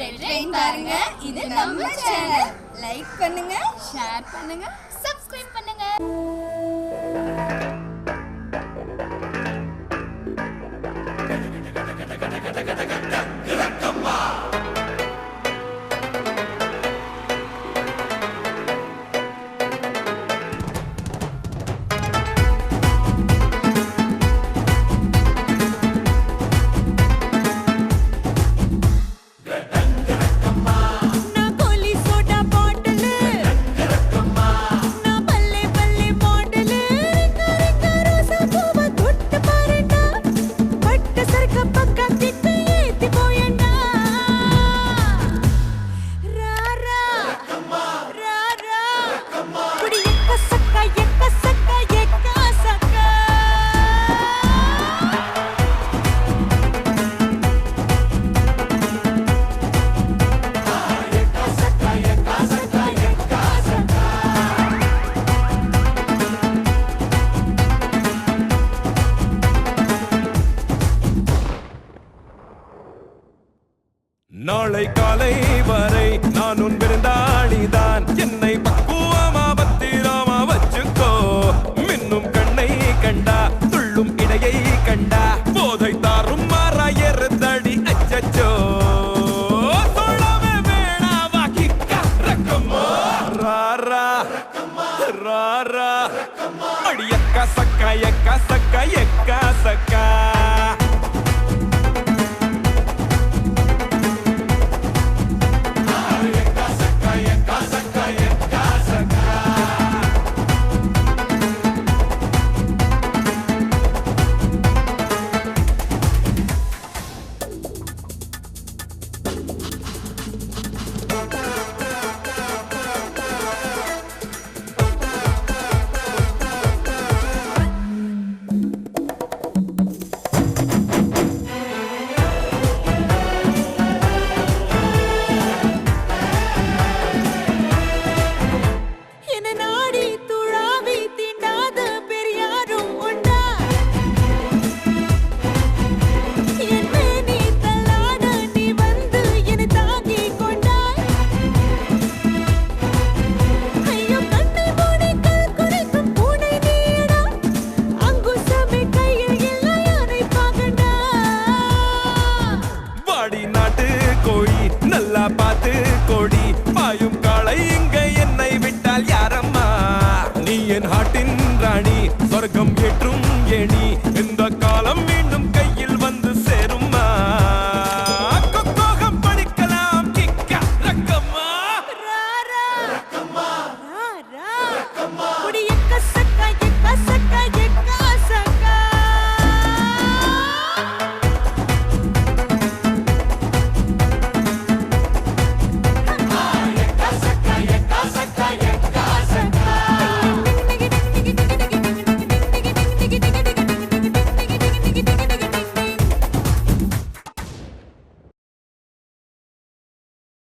Red பாருங்க. இது நம்ம சேனல் லைக் பண்ணுங்க ஷேர் பண்ணுங்க. நாளை காலை வரை நான் உன் விருந்தாளிதான். என்னை பக்குவமா பத்திரமா வச்சுக்கோ. மின்னும் கண்ணை கண்டா துள்ளும் இடையை கண்டா. போதை தாரும் மாறா எருத்தடி அச்சச்சோ. சொல்லவே வேணாவா கிக்கா சக்கா எக்கா சக்கா எக்கா சக்கா. நாட்டின் ராணி சொர்க்கம் ஏற்றும் ஏணி. இந்த காலம் மீண்டும்